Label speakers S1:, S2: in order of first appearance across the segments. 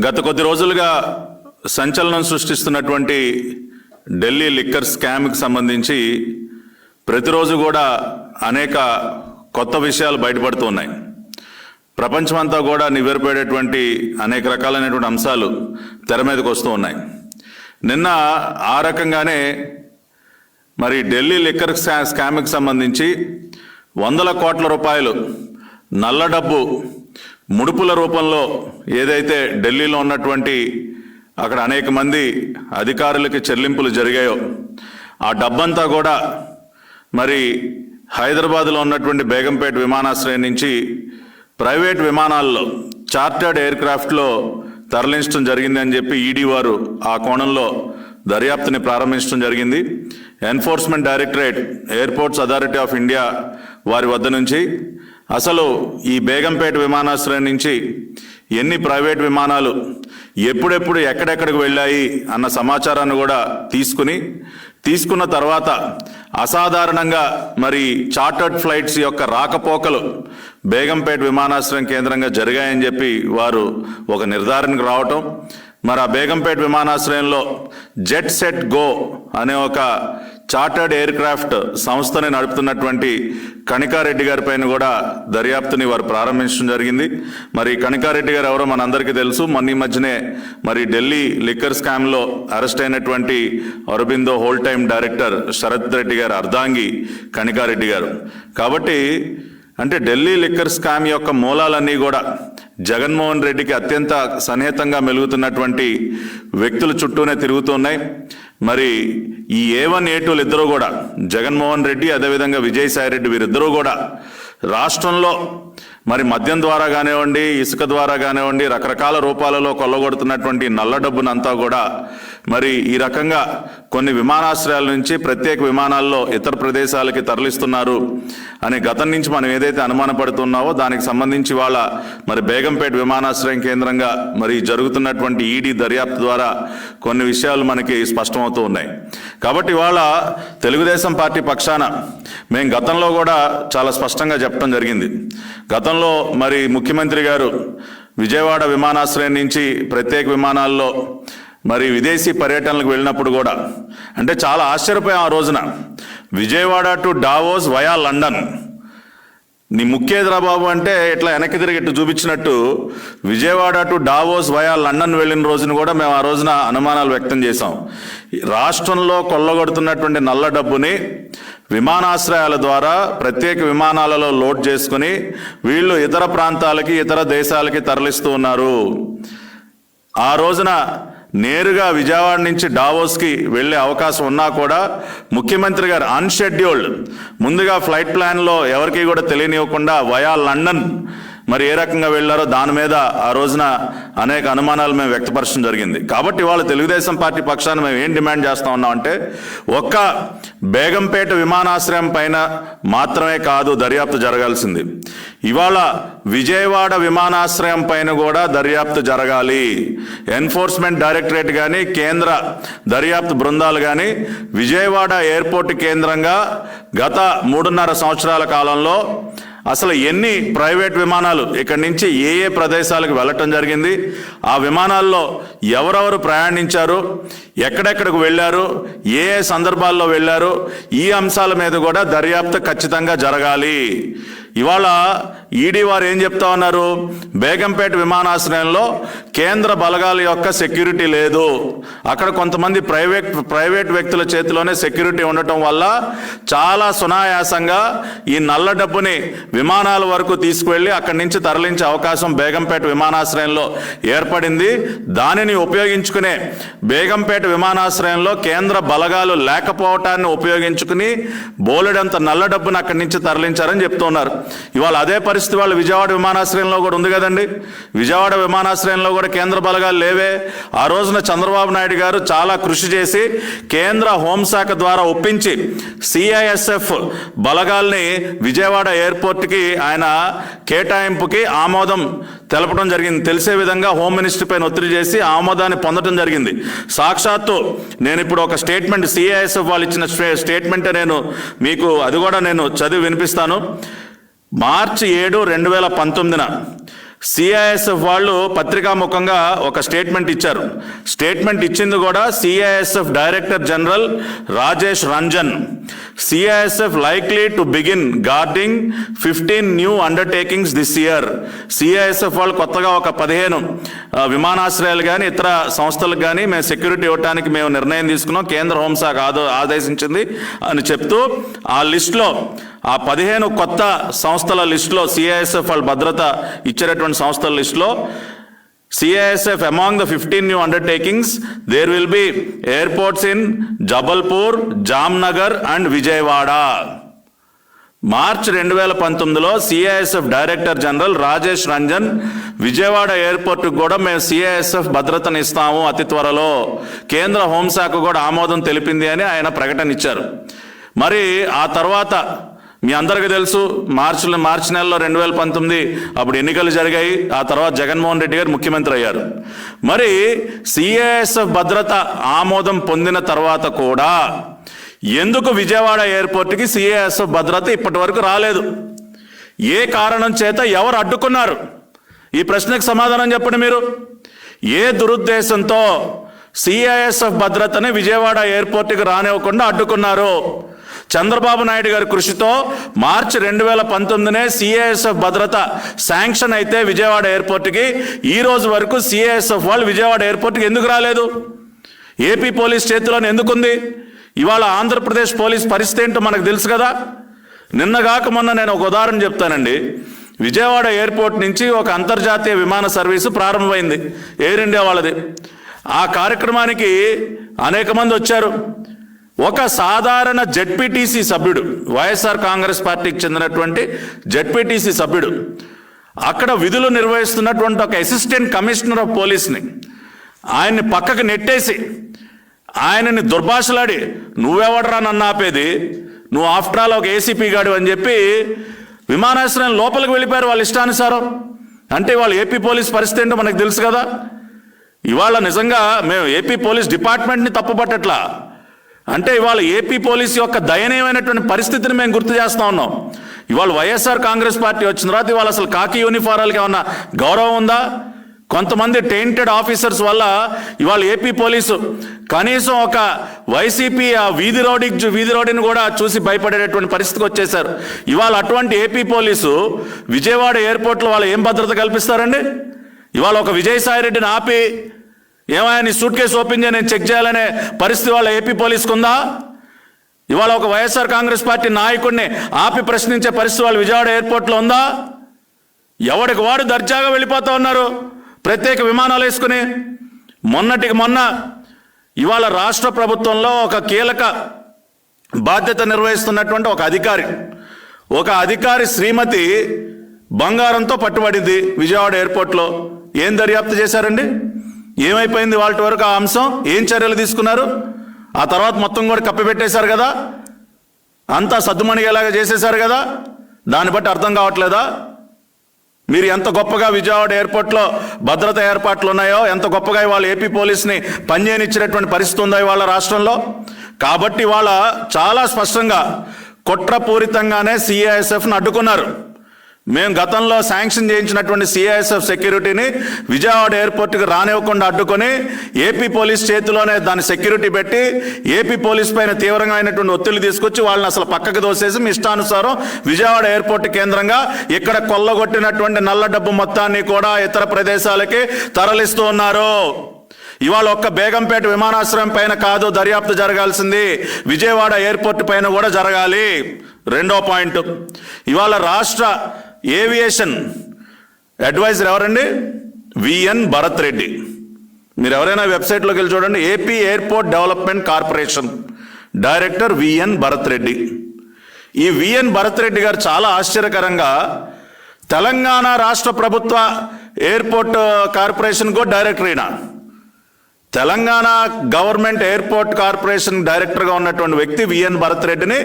S1: గత కొద్ది రోజులుగా సంచలనం సృష్టిస్తున్నటువంటి ఢిల్లీ లిక్కర్ స్కామ్కి సంబంధించి ప్రతిరోజు కూడా అనేక కొత్త విషయాలు బయటపడుతున్నాయి. ప్రపంచమంతా కూడా నివ్వెరపడేటువంటి అనేక రకాలైనటువంటి అంశాలు తెర మీదకి వస్తూ ఉన్నాయి. నిన్న ఆ రకంగానే మరి ఢిల్లీ లిక్కర్ స్కా- స్కామ్కి సంబంధించి వందల కోట్ల రూపాయలు నల్ల డబ్బు ముడుపుల రూపంలో ఏదైతే ఢిల్లీలో ఉన్నటువంటి అక్కడ అనేక మంది అధికారులకి చెల్లింపులు జరిగాయో ఆ డబ్బంతా కూడా మరి హైదరాబాద్లో ఉన్నటువంటి బేగంపేట విమానాశ్రయం నుంచి ప్రైవేట్ విమానాల్లో చార్టర్డ్ ఎయిర్క్రాఫ్ట్లో తరలించడం జరిగింది అని చెప్పి ఈడీ వారు ఆ కోణంలో దర్యాప్తుని ప్రారంభించడం జరిగింది. Enforcement directorate airports authority of India వారి వద్ద నుంచి అసలు ఈ బేగంపేట విమానాశ్రయం నుంచి ఎన్ని ప్రైవేట్ విమానాలు ఎప్పుడెప్పుడు ఎక్కడెక్కడికి వెళ్ళాయి అన్న సమాచారాన్ని కూడా తీసుకుని తీసుకున్న తర్వాత అసాధారణంగా మరి చార్టర్డ్ ఫ్లైట్స్ యొక్క రాకపోకలు బేగంపేట విమానాశ్రయం కేంద్రంగా జరిగాయని చెప్పి వారు ఒక నిర్ధారణకు రావటం. మరి ఆ బేగంపేట విమానాశ్రయంలో జెట్ సెట్ గో అనే ఒక చార్టర్డ్ ఎయిర్ క్రాఫ్ట్ సంస్థని నడుపుతున్నటువంటి కణికారెడ్డి గారి పైన కూడా దర్యాప్తుని వారు ప్రారంభించడం జరిగింది. మరి కణికారెడ్డి గారు ఎవరో మనందరికీ తెలుసు. మొన్న ఈ మధ్యనే మరి ఢిల్లీ లిక్కర్ స్కామ్లో అరెస్ట్ అయినటువంటి Aurobindo whole time director Sarath Reddy garu అర్ధాంగి కణికారెడ్డి గారు. కాబట్టి అంటే ఢిల్లీ లిక్కర్ స్కామ్ యొక్క మూలాలన్నీ కూడా జగన్మోహన్ రెడ్డికి అత్యంత సన్నిహితంగా మెలుగుతున్నటువంటి వ్యక్తుల చుట్టూనే తిరుగుతున్నాయి. మరి ఈ ఏ వన్ ఏ టూలు ఇద్దరు కూడా జగన్మోహన్ రెడ్డి అదేవిధంగా విజయసాయి రెడ్డి వీరిద్దరూ కూడా రాష్ట్రంలో మరి మద్యం ద్వారా కానివ్వండి ఇసుక ద్వారా కానివ్వండి రకరకాల రూపాలలో కొల్లగొడుతున్నటువంటి నల్ల డబ్బునంతా కూడా మరి ఈ రకంగా కొన్ని విమానాశ్రయాల నుంచి ప్రత్యేక విమానాల్లో ఇతర ప్రదేశాలకి తరలిస్తున్నారు. అనే గతం నుంచి మనం ఏదైతే అనుమానపడుతున్నావో దానికి సంబంధించి వాళ్ళ మరి బేగంపేట విమానాశ్రయం కేంద్రంగా మరి జరుగుతున్నటువంటి ఈడీ దర్యాప్తు ద్వారా కొన్ని విషయాలు మనకి స్పష్టమవుతూ ఉన్నాయి. కాబట్టి ఇవాళ తెలుగుదేశం పార్టీ పక్షాన మేము గతంలో కూడా చాలా స్పష్టంగా చెప్పడం జరిగింది. గతంలో మరి ముఖ్యమంత్రి గారు విజయవాడ విమానాశ్రయం నుంచి ప్రత్యేక విమానాల్లో మరి విదేశీ పర్యటనలకు వెళ్ళినప్పుడు కూడా. అంటే చాలా ఆశ్చర్యపోయాం ఆ రోజున. Vijayawada to Davos via London నీ ముఖ్యేదిరా బాబు అంటే ఇట్లా వెనక్కి తిరిగి ఇట్టు చూపించినట్టు Vijayawada to Davos via London వెళ్ళిన రోజున కూడా మేము ఆ రోజున అనుమానాలు వ్యక్తం చేశాం. రాష్ట్రంలో కొల్లగొడుతున్నటువంటి నల్ల డబ్బుని విమానాశ్రయాల ద్వారా ప్రత్యేక విమానాలలో లోడ్ చేసుకుని వీళ్ళు ఇతర ప్రాంతాలకి ఇతర దేశాలకి తరలిస్తూ ఉన్నారు. ఆ రోజున నేరుగా విజయవాడ నుంచి డావోస్కి వెళ్ళే అవకాశం ఉన్నా కూడా ముఖ్యమంత్రి గారు అన్షెడ్యూల్డ్. ముందుగా ఫ్లైట్ ప్లాన్లో ఎవరికి కూడా తెలియనివ్వకుండా వయా లండన్ మరి ఏ రకంగా వెళ్ళారో దాని మీద ఆ రోజున అనేక అనుమానాలు మేము వ్యక్తపరచడం జరిగింది. కాబట్టి ఇవాళ తెలుగుదేశం పార్టీ పక్షాన్ని మేము ఏం డిమాండ్ చేస్తా ఉన్నాం అంటే ఒక్క బేగంపేట విమానాశ్రయం పైన మాత్రమే కాదు దర్యాప్తు జరగాల్సింది. ఇవాళ విజయవాడ విమానాశ్రయం పైన కూడా దర్యాప్తు జరగాలి. ఎన్ఫోర్స్మెంట్ డైరెక్టరేట్ కానీ కేంద్ర దర్యాప్తు బృందాలు కానీ విజయవాడ ఎయిర్పోర్ట్ కేంద్రంగా గత మూడున్నర సంవత్సరాల కాలంలో అసలు ఎన్ని ప్రైవేట్ విమానాలు ఇక్కడి నుంచి ఏ ఏ ప్రదేశాలకు వెళ్ళటం జరిగింది? ఆ విమానాల్లో ఎవరెవరు ప్రయాణించారు? ఎక్కడెక్కడికి వెళ్ళారు? ఏ ఏ సందర్భాల్లో వెళ్ళారు? ఈ అంశాల మీద కూడా దర్యాప్తు ఖచ్చితంగా జరగాలి. ఇవాళ ఈడీ వారు ఏం చెప్తా ఉన్నారు? బేగంపేట విమానాశ్రయంలో కేంద్ర బలగాల యొక్క సెక్యూరిటీ లేదు. అక్కడ కొంతమంది ప్రైవేట్ ప్రైవేట్ వ్యక్తుల చేతిలోనే సెక్యూరిటీ ఉండటం వల్ల చాలా సునాయాసంగా ఈ నల్ల డబ్బుని విమానాల వరకు తీసుకువెళ్ళి అక్కడి నుంచి తరలించే అవకాశం బేగంపేట విమానాశ్రయంలో ఏర్పడింది. దానిని ఉపయోగించుకునే బేగంపేట విమానాశ్రయంలో కేంద్ర బలగాలు లేకపోవటాన్ని ఉపయోగించుకుని బోలెడంత నల్ల డబ్బును అక్కడి నుంచి తరలించారని చెప్తున్నారు. ఇవాళ అదే పరిస్థితి వాళ్ళు విజయవాడ విమానాశ్రయంలో కూడా ఉంది కదండి. విజయవాడ విమానాశ్రయంలో కూడా కేంద్ర బలగాలు లేవే. ఆ రోజున చంద్రబాబు నాయుడు గారు చాలా కృషి చేసి కేంద్ర హోంశాఖ ద్వారా ఒప్పించి సిఐఎస్ఎఫ్ బలగాల్ని విజయవాడ ఎయిర్పోర్ట్కి ఆయన కేటాయింపుకి ఆమోదం తెలపడం జరిగింది. తెలిసే విధంగా హోమ్ మినిస్టర్ పైన ఒత్తిడి చేసి ఆమోదాన్ని పొందడం జరిగింది. సాక్షాత్తు నేను ఇప్పుడు ఒక స్టేట్మెంట్ సిఐఎస్ఎఫ్ వాళ్ళు ఇచ్చిన స్టే- స్టేట్మెంటే నేను మీకు అది కూడా నేను చదివి వినిపిస్తాను. మార్చి ఏడు రెండు వేల పంతొమ్మిదిన సిఐఎస్ఎఫ్ వాళ్ళు పత్రికాముఖంగా ఒక స్టేట్మెంట్ ఇచ్చారు. స్టేట్మెంట్ ఇచ్చింది కూడా CISF director general Rajesh Ranjan. CISF likely to begin guarding fifteen new undertakings this year CISF వాళ్ళు కొత్తగా ఒక పదిహేను విమానాశ్రయాలు కానీ ఇతర సంస్థలకు కానీ మేము సెక్యూరిటీ ఇవ్వడానికి మేము నిర్ణయం తీసుకున్నాం. కేంద్ర హోంశాఖ ఆదో ఆదేశించింది అని చెప్తూ ఆ లిస్టులో ఆ పదిహేను కొత్త సంస్థల లిస్టులో సిఐఎస్ఎఫ్ వాళ్ళ భద్రత ఇచ్చేటటువంటి సంస్థల లిస్టులో CISF among the fifteen new undertakings there will be airports in Jabalpur Jamnagar and Vijayawada March రెండు వేల పంతొమ్మిదిలో CISF director general Rajesh Ranjan Vijayawada ఎయిర్పోర్ట్కు కూడా మేము సిఐఎస్ఎఫ్ భద్రతను ఇస్తాము అతి త్వరలో. కేంద్ర హోంశాఖ కూడా ఆమోదం తెలిపింది అని ఆయన ప్రకటన ఇచ్చారు. మరి ఆ తర్వాత మీ అందరికీ తెలుసు మార్చిలో మార్చి నెలలో రెండు వేల పంతొమ్మిది అప్పుడు ఎన్నికలు జరిగాయి. ఆ తర్వాత జగన్మోహన్ రెడ్డి గారు ముఖ్యమంత్రి అయ్యారు. మరి సిఐఎస్ఎఫ్ భద్రత ఆమోదం పొందిన తర్వాత కూడా ఎందుకు విజయవాడ ఎయిర్పోర్ట్కి సిఐఎస్ఎఫ్ భద్రత ఇప్పటి వరకు రాలేదు? ఏ కారణం చేత ఎవరు అడ్డుకున్నారు? ఈ ప్రశ్నకు సమాధానం చెప్పండి మీరు. ఏ దురుద్దేశంతో సిఐఎస్ఎఫ్ భద్రతని విజయవాడ ఎయిర్పోర్ట్కి రానివ్వకుండా అడ్డుకున్నారు? చంద్రబాబు నాయుడు గారి కృషితో మార్చి రెండు వేల పంతొమ్మిదినే సిఐఎస్ఎఫ్ భద్రత శాంక్షన్ అయితే విజయవాడ ఎయిర్పోర్ట్కి. ఈ రోజు వరకు సిఐఎస్ఎఫ్ వాళ్ళు విజయవాడ ఎయిర్పోర్ట్కి ఎందుకు రాలేదు? ఏపీ పోలీస్ చేతిలోనే ఎందుకుంది? ఇవాళ ఆంధ్రప్రదేశ్ పోలీస్ పరిస్థితి ఏంటో మనకు తెలుసు కదా? నిన్నగాక మొన్న నేను ఒక ఉదాహరణ చెప్తానండి. విజయవాడ ఎయిర్పోర్ట్ నుంచి ఒక అంతర్జాతీయ విమాన సర్వీసు ప్రారంభమైంది. ఎయిర్ ఇండియా వాళ్ళది. ఆ కార్యక్రమానికి అనేక మంది వచ్చారు. ఒక సాధారణ జడ్పీటీసీ సభ్యుడు వైఎస్ఆర్ కాంగ్రెస్ పార్టీకి చెందినటువంటి జడ్పీటీసీ సభ్యుడు అక్కడ విధులు నిర్వహిస్తున్నటువంటి ఒక అసిస్టెంట్ కమిషనర్ ఆఫ్ పోలీస్ని ఆయన్ని పక్కకు నెట్టేసి ఆయనని దుర్భాషలాడి నువ్వెవడరా నన్ను ఆపేది? నువ్వు ఆఫ్టర్ ఆల్ ఒక ఏసీపీ గాడు అని చెప్పి విమానాశ్రయం లోపలికి వెళ్ళిపోయారు వాళ్ళ ఇష్టానుసారం. అంటే వాళ్ళు ఏపీ పోలీస్ పరిస్థితి ఏంటో మనకు తెలుసు కదా. ఇవాళ నిజంగా మేము ఏపీ పోలీస్ డిపార్ట్మెంట్ని తప్పుపట్టట్లా. అంటే ఇవాళ ఏపీ పోలీస్ యొక్క దయనీయమైనటువంటి పరిస్థితిని మేము గుర్తు చేస్తా ఉన్నాం. ఇవాళ వైఎస్ఆర్ కాంగ్రెస్ పార్టీ వచ్చిన తర్వాత ఇవాళ అసలు కాకి యూనిఫారాలకి ఏమన్నా గౌరవం ఉందా? కొంతమంది టెయింటెడ్ ఆఫీసర్స్ వల్ల ఇవాళ ఏపీ పోలీసు కనీసం ఒక వైసీపీ ఆ వీధి రోడ్డి వీధి రోడ్డుని కూడా చూసి భయపడేటటువంటి పరిస్థితికి వచ్చేసారు ఇవాళ అటువంటి ఏపీ పోలీసు విజయవాడ ఎయిర్పోర్ట్లో వాళ్ళు ఏం భద్రత కల్పిస్తారండి? ఇవాళ ఒక విజయసాయి రెడ్డిని ఆపి ఏమైనా నీ సూట్ కేసు ఓపెన్ చేయ నేను చెక్ చేయాలనే పరిస్థితి వాళ్ళ ఏపీ పోలీస్కి ఉందా ఇవాళ ఒక వైఎస్ఆర్ కాంగ్రెస్ పార్టీ నాయకుడిని ఆపి ప్రశ్నించే పరిస్థితి వాళ్ళు విజయవాడ ఎయిర్పోర్ట్లో ఉందా? ఎవడికి వాడు దర్జాగా వెళ్ళిపోతూ ఉన్నారు? ప్రత్యేక విమానాలు వేసుకుని? మొన్నటికి మొన్న ఇవాళ రాష్ట్ర ప్రభుత్వంలో ఒక కీలక బాధ్యత నిర్వహిస్తున్నటువంటి ఒక అధికారి. ఒక అధికారి శ్రీమతి బంగారంతో పట్టుబడింది విజయవాడ ఎయిర్పోర్ట్లో ఏం దర్యాప్తు చేశారండి? ఏమైపోయింది వాళ్ళ వరకు ఆ అంశం? ఏం చర్యలు తీసుకున్నారు? ఆ తర్వాత మొత్తం కూడా కప్పిపెట్టేశారు కదా? అంతా సద్దుమణిగేలాగా చేసేశారు కదా? దాన్ని బట్టి అర్థం కావట్లేదా? మీరు ఎంత గొప్పగా విజయవాడ ఎయిర్పోర్ట్లో భద్రత ఏర్పాట్లు ఉన్నాయో ఎంత గొప్పగా ఇవాళ ఏపీ పోలీస్ని పనిచేయనిచ్చినటువంటి పరిస్థితి ఉందా ఇవాళ రాష్ట్రంలో. కాబట్టి ఇవాళ చాలా స్పష్టంగా కుట్రపూరితంగానే సిఐఎస్ఎఫ్ను అడ్డుకున్నారు. మేము గతంలో శాంక్షన్ చేయించినటువంటి సిఐఎస్ఎఫ్ సెక్యూరిటీని విజయవాడ ఎయిర్పోర్ట్కి రానివ్వకుండా అడ్డుకొని ఏపీ పోలీస్ చేతిలోనే దాని సెక్యూరిటీ పెట్టి ఏపీ పోలీస్ పైన తీవ్రంగా అయినటువంటి తీసుకొచ్చి వాళ్ళని అసలు పక్కకు దోసేసి మీ ఇష్టానుసారం విజయవాడ ఎయిర్పోర్ట్ కేంద్రంగా ఇక్కడ కొల్లగొట్టినటువంటి నల్ల డబ్బు మొత్తాన్ని కూడా ఇతర ప్రదేశాలకి తరలిస్తూ ఉన్నారు. ఇవాళ ఒక్క బేగంపేట విమానాశ్రయం పైన కాదు దర్యాప్తు జరగాల్సింది. విజయవాడ ఎయిర్పోర్ట్ పైన కూడా జరగాలి. రెండో పాయింట్. ఇవాళ రాష్ట్ర ఏవియేషన్ అడ్వైజర్ ఎవరండి? విఎన్ భరత్ రెడ్డి. మీరు ఎవరైనా వెబ్సైట్లోకి వెళ్ళి చూడండి. AP airport development corporation director VN Bharat Reddy. ఈ విఎన్ భరత్ రెడ్డి గారు చాలా ఆశ్చర్యకరంగా తెలంగాణ రాష్ట్ర ప్రభుత్వ ఎయిర్పోర్ట్ కార్పొరేషన్ కూడా డైరెక్టర్ అయినా తెలంగాణ గవర్నమెంట్ ఎయిర్పోర్ట్ కార్పొరేషన్ డైరెక్టర్గా ఉన్నటువంటి వ్యక్తి విఎన్ భరత్ రెడ్డిని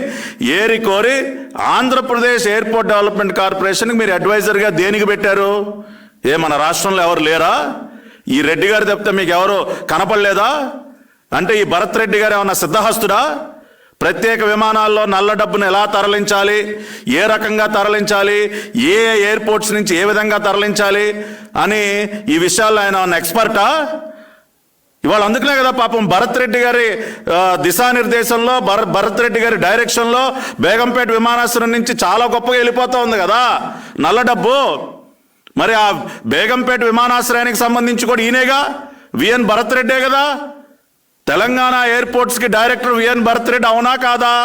S1: ఏరి కోరి ఆంధ్రప్రదేశ్ ఎయిర్పోర్ట్ డెవలప్మెంట్ కార్పొరేషన్కి మీరు అడ్వైజర్గా దేనికి పెట్టారు? ఏ మన రాష్ట్రంలో ఎవరు లేరా? ఈ రెడ్డి గారు చెప్తే మీకు ఎవరు కనపడలేదా? అంటే ఈ భరత్ రెడ్డి గారు ఏమన్నా సిద్ధహస్తుడా? ప్రత్యేక విమానాల్లో నల్ల డబ్బును ఎలా తరలించాలి? ఏ రకంగా తరలించాలి? ఏ ఎయిర్పోర్ట్స్ నుంచి ఏ విధంగా తరలించాలి? అని ఈ విషయాల్లో ఆయన ఎక్స్పర్టా? ఇవాళ అందుకనే కదా పాపం భరత్ రెడ్డి గారి దిశానిర్దేశంలో భర భరత్ రెడ్డి గారి డైరెక్షన్లో బేగంపేట విమానాశ్రయం నుంచి చాలా గొప్పగా వెళ్ళిపోతూ ఉంది కదా. నల్ల డబ్బు. మరి ఆ బేగంపేట విమానాశ్రయానికి సంబంధించి కూడా ఈయనేగా? విఎన్ భరత్ రెడ్డే కదా. తెలంగాణ ఎయిర్పోర్ట్స్కి డైరెక్టర్ విఎన్ భరత్ రెడ్డి అవునా కాదా?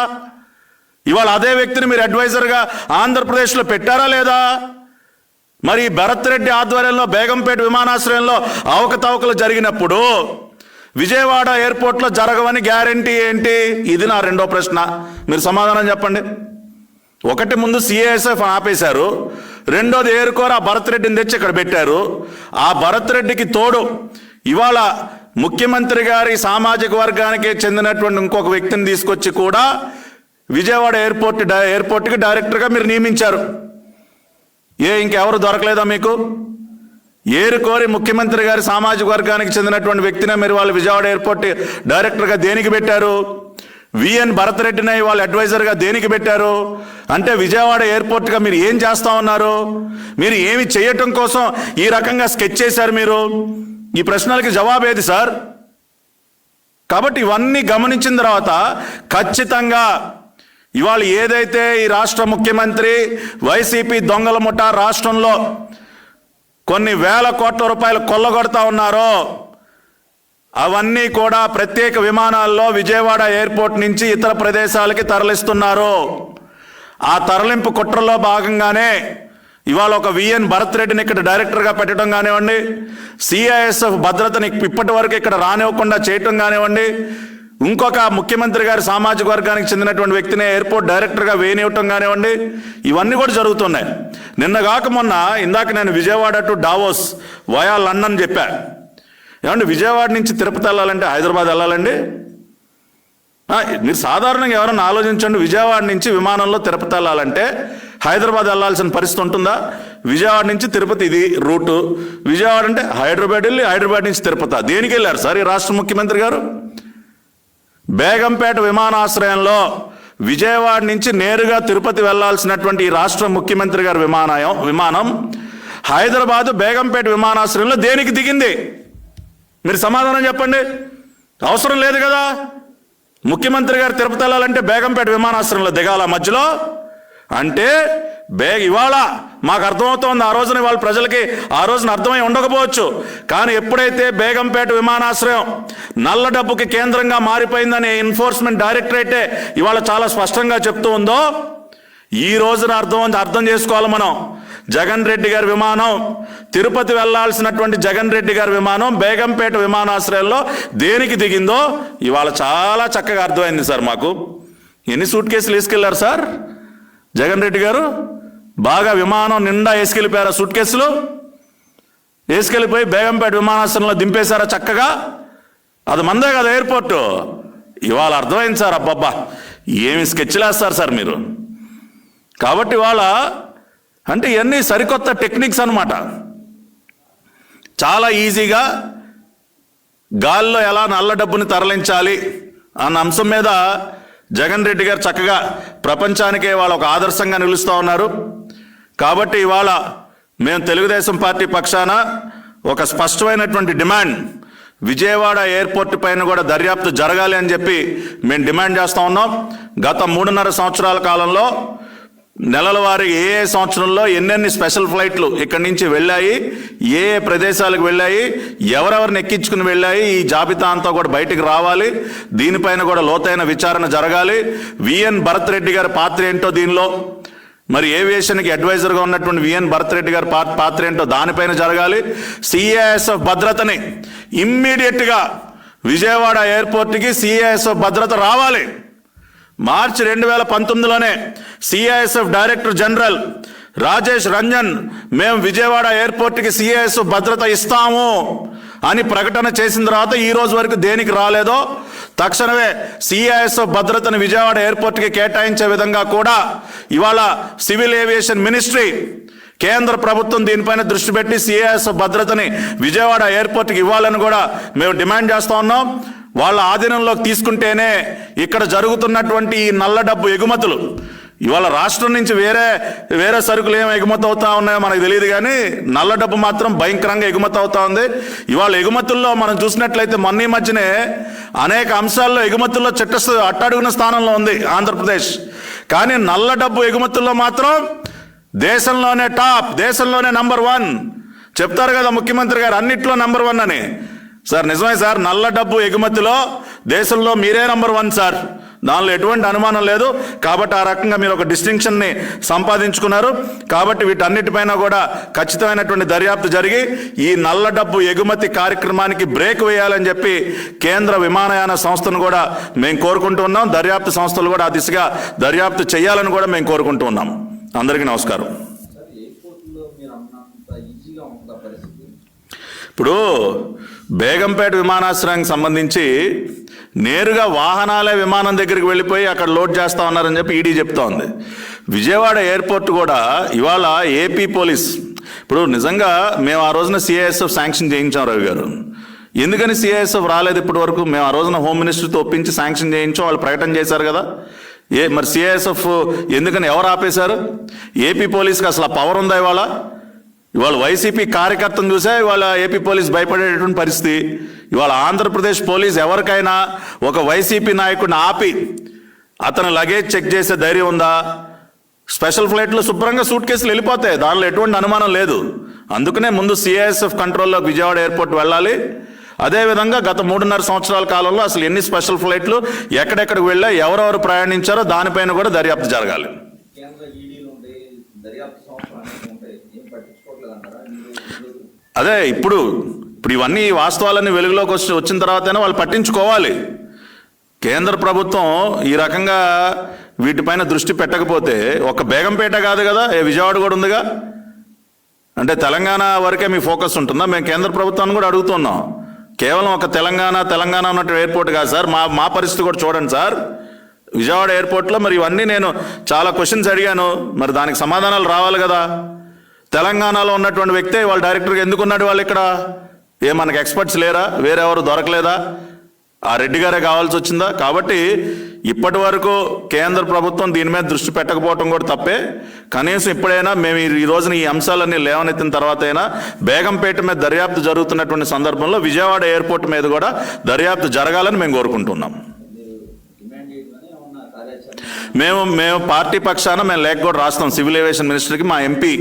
S1: ఇవాళ అదే వ్యక్తిని మీరు అడ్వైజర్గా ఆంధ్రప్రదేశ్లో పెట్టారా లేదా? మరి భరత్ రెడ్డి ఆధ్వర్యంలో బేగంపేట విమానాశ్రయంలో అవకతవకలు జరిగినప్పుడు విజయవాడ ఎయిర్పోర్ట్లో జరగవని గ్యారంటీ ఏంటి? ఇది నా రెండో ప్రశ్న. మీరు సమాధానం చెప్పండి. ఒకటి ముందు సిఏఎస్ఎఫ్ ఆపేశారు. రెండోది ఏరుకోర ఆ భరత్ రెడ్డిని తెచ్చి ఇక్కడ పెట్టారు. ఆ భరత్ రెడ్డికి తోడు ఇవాళ ముఖ్యమంత్రి గారి సామాజిక వర్గానికి చెందినటువంటి ఇంకొక వ్యక్తిని తీసుకొచ్చి కూడా విజయవాడ ఎయిర్పోర్ట్ డై- ఎయిర్పోర్ట్కి డైరెక్టర్గా మీరు నియమించారు. ఏ ఇంకెవరు దొరకలేదా మీకు? ఏరుకోరి ముఖ్యమంత్రి గారి సామాజిక వర్గానికి చెందినటువంటి వ్యక్తినే మీరు వాళ్ళు విజయవాడ ఎయిర్పోర్ట్ డైరెక్టర్గా దేనికి పెట్టారు? విఎన్ భరత్ వాళ్ళ వాళ్ళు అడ్వైజర్గా దేనికి పెట్టారు? అంటే విజయవాడ ఎయిర్పోర్ట్గా మీరు ఏం చేస్తా ఉన్నారు? మీరు ఏమి చేయటం కోసం ఈ రకంగా స్కెచ్ చేశారు మీరు? ఈ ప్రశ్నలకి జవాబు ఏది సార్? కాబట్టి ఇవన్నీ గమనించిన తర్వాత ఖచ్చితంగా ఇవాళ ఏదైతే ఈ రాష్ట్ర ముఖ్యమంత్రి వైసీపీ దొంగల ముఠా రాష్ట్రంలో కొన్ని వేల కోట్ల రూపాయలు కొల్లగొడతా ఉన్నారో అవన్నీ కూడా ప్రత్యేక విమానాల్లో విజయవాడ ఎయిర్పోర్ట్ నుంచి ఇతర ప్రదేశాలకి తరలిస్తున్నారు. ఆ తరలింపు కుట్రలో భాగంగానే ఇవాళ ఒక విఎన్ భరత్ రెడ్డిని ఇక్కడ డైరెక్టర్గా పెట్టడం కానివ్వండి సిఐఎస్ఎఫ్ భద్రతని ఇప్పటి వరకు ఇక్కడ రానివ్వకుండా చేయటం కానివ్వండి ఇంకొక ముఖ్యమంత్రి గారి సామాజిక వర్గానికి చెందినటువంటి వ్యక్తిని ఎయిర్పోర్ట్ డైరెక్టర్గా వేయనివ్వటం కానివ్వండి ఇవన్నీ కూడా జరుగుతున్నాయి. నిన్న కాక మొన్న ఇందాక నేను Vijayawada to Davos via London చెప్పా. ఏమంటే విజయవాడ నుంచి తిరుపతి వెళ్ళాలంటే హైదరాబాద్ వెళ్ళాలండి? మీరు సాధారణంగా ఎవరైనా ఆలోచించండి విజయవాడ నుంచి విమానంలో తిరుపతి వెళ్ళాలంటే హైదరాబాద్ వెళ్ళాల్సిన పరిస్థితి ఉంటుందా? విజయవాడ నుంచి తిరుపతి ఇది రూటు. విజయవాడ అంటే హైదరాబాద్ వెళ్ళి హైదరాబాద్ నుంచి తిరుపతి. దేనికి వెళ్ళారు సార్ ఈ రాష్ట్ర ముఖ్యమంత్రి గారు? బేగంపేట విమానాశ్రయంలో విజయవాడ నుంచి నేరుగా తిరుపతి వెళ్ళాల్సినటువంటి ఈ రాష్ట్ర ముఖ్యమంత్రి గారి విమానయం విమానం హైదరాబాదు బేగంపేట విమానాశ్రయంలో దేనికి దిగింది? మీరు సమాధానం చెప్పండి. అవసరం లేదు కదా. ముఖ్యమంత్రి గారు తిరుపతి వెళ్ళాలంటే బేగంపేట విమానాశ్రయంలో దిగాల మధ్యలో? అంటే బే ఇవాళ మాకు అర్థమవుతోంది ఆ రోజున వాళ్ళ ప్రజలకి ఆ రోజున అర్థమై ఉండకపోవచ్చు. కానీ ఎప్పుడైతే బేగంపేట విమానాశ్రయం నల్ల డబ్బుకి కేంద్రంగా మారిపోయిందని ఎన్ఫోర్స్మెంట్ డైరెక్టరేటే ఇవాళ చాలా స్పష్టంగా చెప్తూ ఉందో ఈ రోజున అర్థం అర్థం చేసుకోవాలి మనం. జగన్ రెడ్డి గారి విమానం తిరుపతి వెళ్ళాల్సినటువంటి జగన్ రెడ్డి గారి విమానం బేగంపేట విమానాశ్రయంలో దేనికి దిగిందో ఇవాళ చాలా చక్కగా అర్థమైంది సార్ మాకు. ఎన్ని సూట్ కేసులు తీసుకెళ్ళారు సార్? జగన్ రెడ్డి గారు బాగా విమానం నిండా వేసుకెళ్ళిపోయారా సూట్ కేసులు వేసుకెళ్ళిపోయి బేగంపేట విమానాశ్రయంలో దింపేశారా చక్కగా? అది మందే కదా ఎయిర్పోర్టు ఇవాళ అర్థమైంది సార్ అబ్బబ్బా. ఏమి స్కెచ్లేస్తారు సార్ మీరు. కాబట్టి ఇవాళ అంటే ఇవన్నీ సరికొత్త టెక్నిక్స్ అనమాట చాలా ఈజీగా గాల్లో ఎలా నల్ల డబ్బుని తరలించాలి అన్న అంశం మీద జగన్ రెడ్డి గారు చక్కగా ప్రపంచానికే వాళ్ళు ఒక ఆదర్శంగా నిలుస్తూ ఉన్నారు. కాబట్టి ఇవాళ మేము తెలుగుదేశం పార్టీ పక్షాన ఒక స్పష్టమైనటువంటి డిమాండ్ విజయవాడ ఎయిర్పోర్ట్ పైన కూడా దర్యాప్తు జరగాలి అని చెప్పి మేము డిమాండ్ చేస్తూ ఉన్నాం. గత మూడున్నర సంవత్సరాల కాలంలో నెలల వారి ఏ ఏ సంవత్సరంలో ఎన్నెన్ని స్పెషల్ ఫ్లైట్లు ఇక్కడి నుంచి వెళ్ళాయి ఏ ఏ ప్రదేశాలకు వెళ్ళాయి ఎవరెవరిని ఎక్కించుకుని వెళ్ళాయి ఈ జాబితా అంతా కూడా బయటికి రావాలి. దీనిపైన కూడా లోతైన విచారణ జరగాలి. విఎన్ భరత్ రెడ్డి గారి పాత్ర ఏంటో దీనిలో? మరి ఏవియేషన్కి అడ్వైజర్గా ఉన్నటువంటి విఎన్ భరత్ రెడ్డి గారి పా- పాత్ర ఏంటో దానిపైన జరగాలి. సిఐఎస్ఎఫ్ భద్రతని ఇమ్మీడియట్గా విజయవాడ ఎయిర్పోర్ట్కి సిఐఎస్ఎఫ్ భద్రత రావాలి. మార్చి రెండు వేల పంతొమ్మిదిలోనే CISF director general Rajesh Ranjan మేము విజయవాడ ఎయిర్పోర్ట్కి సిఐఎస్ఎఫ్ భద్రత ఇస్తాము అని ప్రకటన చేసిన తర్వాత ఈ రోజు వరకు దేనికి రాలేదో తక్షణమే సిఐఎస్ఎఫ్ భద్రతను విజయవాడ ఎయిర్పోర్ట్కి కేటాయించే విధంగా కూడా ఇవాళ సివిల్ ఏవియేషన్ మినిస్ట్రీ కేంద్ర ప్రభుత్వం దీనిపైన దృష్టి పెట్టి సిఐఎస్ఎఫ్ భద్రతని విజయవాడ ఎయిర్పోర్ట్కి ఇవ్వాలని కూడా మేము డిమాండ్ చేస్తూ ఉన్నాం. వాళ్ళ ఆధీనంలోకి తీసుకుంటేనే ఇక్కడ జరుగుతున్నటువంటి ఈ నల్ల డబ్బు ఎగుమతులు ఇవాళ రాష్ట్రం నుంచి వేరే వేరే సరుకులు ఏం ఎగుమతి అవుతా ఉన్నాయో మనకు తెలియదు కానీ నల్ల డబ్బు మాత్రం భయంకరంగా ఎగుమతి అవుతా ఉంది. ఇవాళ ఎగుమతుల్లో మనం చూసినట్లయితే మొన్న ఈ మధ్యనే అనేక అంశాల్లో ఎగుమతుల్లో చిట్ట అట్టడుగున స్థానంలో ఉంది ఆంధ్రప్రదేశ్. కానీ నల్ల డబ్బు ఎగుమతుల్లో మాత్రం దేశంలోనే టాప్ దేశంలోనే నంబర్ వన్. చెప్తారు కదా ముఖ్యమంత్రి గారు అన్నిట్లో నంబర్ వన్ అని. సార్ నిజమే సార్ నల్ల డబ్బు ఎగుమతిలో దేశంలో మీరే నంబర్ వన్ సార్. దానిలో ఎటువంటి అనుమానం లేదు. కాబట్టి ఆ రకంగా మీరు ఒక డిస్టింక్షన్ని సంపాదించుకున్నారు. కాబట్టి వీటన్నిటిపైన కూడా ఖచ్చితమైనటువంటి దర్యాప్తు జరిగి ఈ నల్ల డబ్బు ఎగుమతి కార్యక్రమానికి బ్రేక్ వేయాలని చెప్పి కేంద్ర విమానయాన సంస్థను కూడా మేము కోరుకుంటూ ఉన్నాం. దర్యాప్తు సంస్థలు కూడా ఆ దిశగా దర్యాప్తు చేయాలని కూడా మేము కోరుకుంటున్నాం అందరికీ నమస్కారం. ఇప్పుడు బేగంపేట విమానాశ్రయానికి సంబంధించి నేరుగా వాహనాలే విమానం దగ్గరికి వెళ్ళిపోయి అక్కడ లోడ్ చేస్తా ఉన్నారని చెప్పి ఈడీ చెప్తా ఉంది విజయవాడ ఎయిర్పోర్ట్ కూడా ఇవాళ ఏపీ పోలీస్. ఇప్పుడు నిజంగా మేము ఆ రోజున సిఐఎస్ఎఫ్ శాంక్షన్ చేయించాం రవి గారు. ఎందుకని సిఐఎస్ఎఫ్ రాలేదు ఇప్పటి వరకు? మేము ఆ రోజున హోమ్ మినిస్టర్తో ఒప్పించి శాంక్షన్ చేయించాం వాళ్ళు ప్రకటన చేశారు కదా. ఏ మరి సిఐఎస్ఎఫ్ ఎందుకని ఎవరు ఆపేశారు? ఏపీ పోలీస్కి అసలు ఆ పవర్ ఉందా ఇవాళ? ఇవాళ వైసీపీ కార్యకర్తను చూసే ఇవాళ ఏపీ పోలీస్ భయపడేటువంటి పరిస్థితి. ఇవాళ ఆంధ్రప్రదేశ్ పోలీస్ ఎవరికైనా ఒక వైసీపీ నాయకుడిని ఆపి అతను లగేజ్ చెక్ చేసే ధైర్యం ఉందా? స్పెషల్ ఫ్లైట్లో శుభ్రంగా సూట్ కేసులు వెళ్ళిపోతాయి. దానిలో ఎటువంటి అనుమానం లేదు. అందుకనే ముందు సిఐఎస్ఎఫ్ కంట్రోల్లో విజయవాడ ఎయిర్పోర్ట్ వెళ్ళాలి. అదేవిధంగా గత మూడున్నర సంవత్సరాల కాలంలో అసలు ఎన్ని స్పెషల్ ఫ్లైట్లు ఎక్కడెక్కడికి వెళ్ళా ఎవరెవరు ప్రయాణించారో దానిపైన కూడా దర్యాప్తు జరగాలి.
S2: మీరు
S1: అదే ఇప్పుడు ఇప్పుడు ఇవన్నీ వాస్తవాలన్నీ వెలుగులోకి వచ్చి వచ్చిన తర్వాతనే వాళ్ళు పట్టించుకోవాలి. కేంద్ర ప్రభుత్వం ఈ రకంగా వీటిపైన దృష్టి పెట్టకపోతే ఒక బేగంపేట కాదు కదా ఏ విజయవాడ కూడా ఉందిగా? అంటే తెలంగాణ వరకే మీ ఫోకస్ ఉంటుందా? మేము కేంద్ర ప్రభుత్వాన్ని కూడా అడుగుతున్నాం. కేవలం ఒక తెలంగాణ తెలంగాణ ఉన్నట్టు ఎయిర్పోర్ట్ కాదు సార్. మా మా పరిస్థితి కూడా చూడండి సార్. విజయవాడ ఎయిర్పోర్ట్లో మరి ఇవన్నీ నేను చాలా క్వశ్చన్స్ అడిగాను. మరి దానికి సమాధానాలు రావాలి కదా. తెలంగాణలో ఉన్నటువంటి వ్యక్తే వాళ్ళ డైరెక్టర్గా ఎందుకున్నాడు వాళ్ళు ఇక్కడ? ఏ మనకి ఎక్స్పర్ట్స్ లేరా? వేరెవరు దొరకలేదా? ఆ రెడ్డి గారే కావాల్సి వచ్చిందా? కాబట్టి ఇప్పటి వరకు కేంద్ర ప్రభుత్వం దీని మీద దృష్టి పెట్టకపోవటం కూడా తప్పే. కనీసం ఇప్పుడైనా మేము ఈ- ఈ రోజున ఈ అంశాలన్నీ లేవనెత్తిన తర్వాత అయినా బేగంపేట మీద దర్యాప్తు జరుగుతున్నటువంటి సందర్భంలో విజయవాడ ఎయిర్పోర్ట్ మీద కూడా దర్యాప్తు జరగాలని మేము కోరుకుంటున్నాం
S2: మీరు డిమాండ్ చేయడం ఏమన్నా కార్యాచరణ
S1: మేము మేము పార్టీ పక్షాన మేము లేఖ కూడా రాస్తాం. సివిల్ ఏవియేషన్ మినిస్టర్కి మా ఎంపీ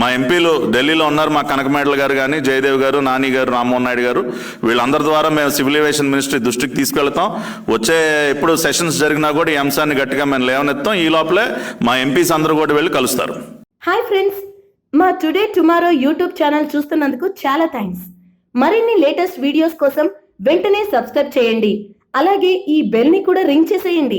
S1: మా ఎంపీలు ఢిల్లీలో ఉన్నారు. మా కనకమేడల గారు కానీ జయదేవ్ గారు నాని గారు రామ్మోహన్ నాయుడు గారు వీళ్ళందరి ద్వారా మేము సివిల్ ఏవియేషన్ మినిస్ట్రీ దృష్టికి తీసుకెళ్తాం. వచ్చే ఎప్పుడు సెషన్స్ జరిగినా కూడా ఈ అంశాన్ని గట్టిగా మేము లేవనెత్తాం. ఈ లోపలే మా ఎంపీస్ అందరూ కూడా వెళ్ళి కలుస్తారు.
S3: హాయ్ ఫ్రెండ్స్ మా టుడే టుమారో యూట్యూబ్ ఛానల్ చూస్తున్నందుకు చాలా థ్యాంక్స్ మరిన్ని లేటెస్ట్ వీడియోస్ కోసం వెంటనే సబ్స్క్రైబ్ చేయండి. అలాగే ఈ బెల్ని కూడా రింగ్ చేసేయండి.